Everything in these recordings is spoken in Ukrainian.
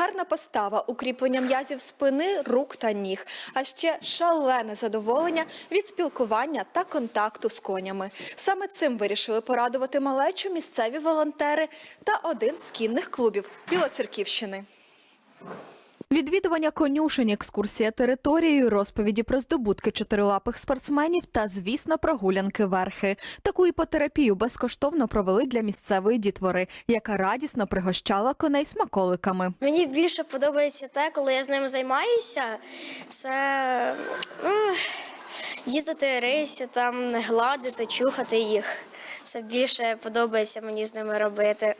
Гарна постава, укріплення м'язів спини, рук та ніг, а ще шалене задоволення від спілкування та контакту з конями. Саме цим вирішили порадувати малечу місцеві волонтери та один з кінних клубів Білоцерківщини. Відвідування конюшень, екскурсія територією, розповіді про здобутки чотирилапих спортсменів та, звісно, прогулянки верхи. Таку іпотерапію безкоштовно провели для місцевої дітвори, яка радісно пригощала коней смаколиками. Мені більше подобається те, коли я з ними займаюся. Це ну, їздити рейсі, там гладити, чухати їх. Це більше подобається мені з ними робити.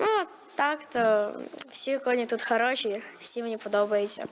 Ну, так, то всі коні тут хороші, всі мені подобаються.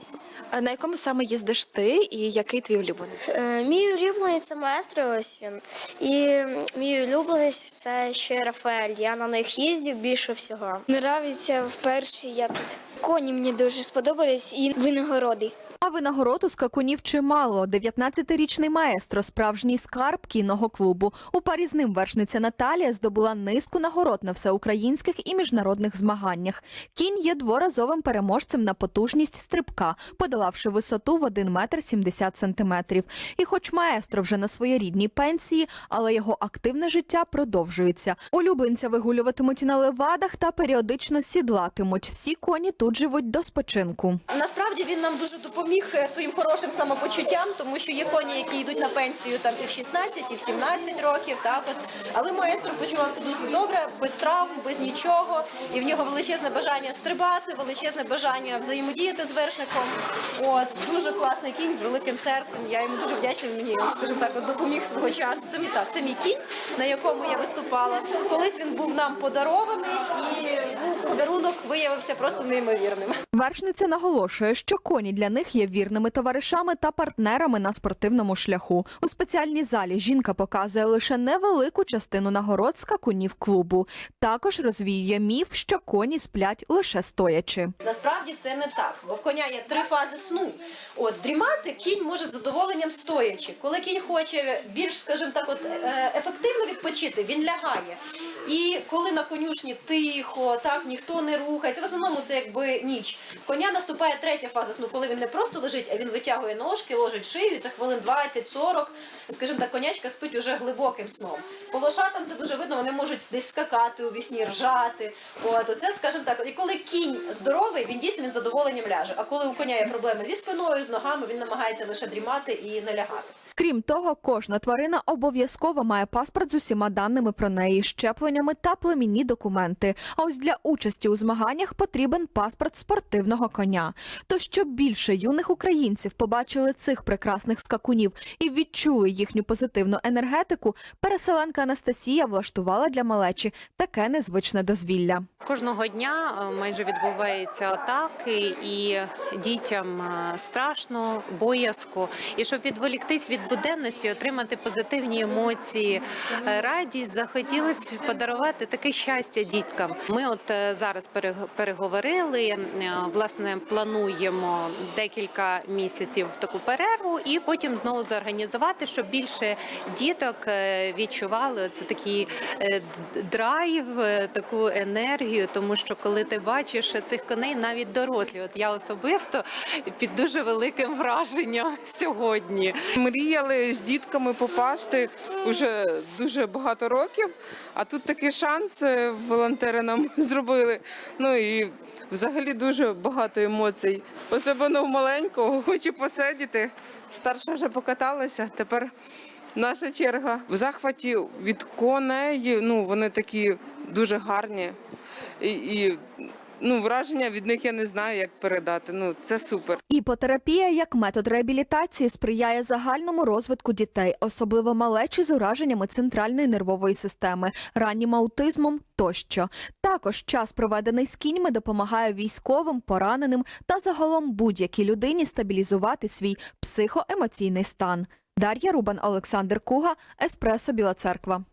А на якому саме їздиш ти і який твій улюблений? Е, Мій улюблений це маестро, ось він. І мій улюблений це ще Рафаель. Я на них їздю більше всього. Нравиться вперше я тут. Коні мені дуже сподобались і винагороди. А винагород у скакунів чимало. 19-річний маестро, справжній скарб кінного клубу. У парі з ним вершниця Наталія здобула низку нагород на всеукраїнських і міжнародних змаганнях. Кінь є дворазовим переможцем на потужність стрибка, подолавши висоту в 1 метр 70 сантиметрів. І хоч маестро вже на своєрідній пенсії, але його активне життя продовжується. Улюбленця вигулюватимуть на левадах та періодично сідлатимуть. Всі коні тут живуть до спочинку. Насправді він нам дуже допоміг е, своїм хорошим самопочуттям, тому що є коні, які йдуть на пенсію там і в 16, і в 17 років. Так от але маестро почувався дуже добре, без травм, без нічого. І в нього величезне бажання стрибати, величезне бажання взаємодіяти з вершником. От дуже класний кінь з великим серцем. Я йому дуже вдячна. Мені, скажімо так, от допоміг свого часу. Це мій так, це мій кінь, на якому я виступала. Колись він був нам подарований, і подарунок виявився просто неймовірним. Вершниця наголошує, що коні для них є вірними товаришами та партнерами на спортивному шляху. У спеціальній залі жінка показує лише невелику частину нагород скакунів клубу. Також розвіює міф, що коні сплять лише стоячи. Насправді це не так, бо в коня є три фази сну. От дрімати кінь може з задоволенням стоячи. Коли кінь хоче більш, скажімо так, от е, ефективно відпочити, він лягає. І коли на конюшні тихо, так ніхто не рухається. В основному це якби ніч. Коня наступає третя фаза сну, коли він не просто лежить, а він витягує ножки, ложить шию. і Це хвилин 20-40. Скажімо так, конячка спить уже глибоким сном. По лошатам це дуже видно, вони можуть десь скакати у вісні, ржати. От оце, скажімо так, і коли кінь здоровий, він дійсно він задоволенням ляже. А коли у коня є проблеми зі спиною, з ногами, він намагається лише дрімати і не лягати. Крім того, кожна тварина обов'язково має паспорт з усіма даними про неї, щепленнями та племінні документи. А ось для участі у змаганнях потрібен паспорт спортивного коня. То щоб більше юних українців побачили цих прекрасних скакунів і відчули їхню позитивну енергетику, переселенка Анастасія влаштувала для малечі таке незвичне дозвілля. Кожного дня е, майже відбуваються атаки, і дітям е, страшно, боязко. І щоб відволіктись від буденності, отримати позитивні емоції, е, радість, захотілося подарувати таке щастя діткам. Ми от е, зараз перег- переговорили. е, Власне, плануємо декілька місяців таку перерву, і потім знову зорганізувати, щоб більше діток відчували це такий драйв, таку енергію. Тому що коли ти бачиш цих коней, навіть дорослі, от я особисто під дуже великим враженням сьогодні. Мріяли з дітками попасти вже дуже багато років, а тут такий шанс е, волонтери нам зробили. Ну і взагалі дуже багато емоцій. Особливо в маленького, хочу посидіти. Старша вже покаталася, тепер наша черга. В захваті від коней, ну вони такі дуже гарні. І, і ну, враження від них я не знаю, як передати. Ну, це супер. Іпотерапія як метод реабілітації сприяє загальному розвитку дітей, особливо малечі з ураженнями центральної нервової системи, раннім аутизмом тощо. Також час, проведений з кіньми, допомагає військовим, пораненим та загалом будь-якій людині стабілізувати свій психоемоційний стан. Дар'я Рубан, Олександр Куга, Еспресо Біла Церква.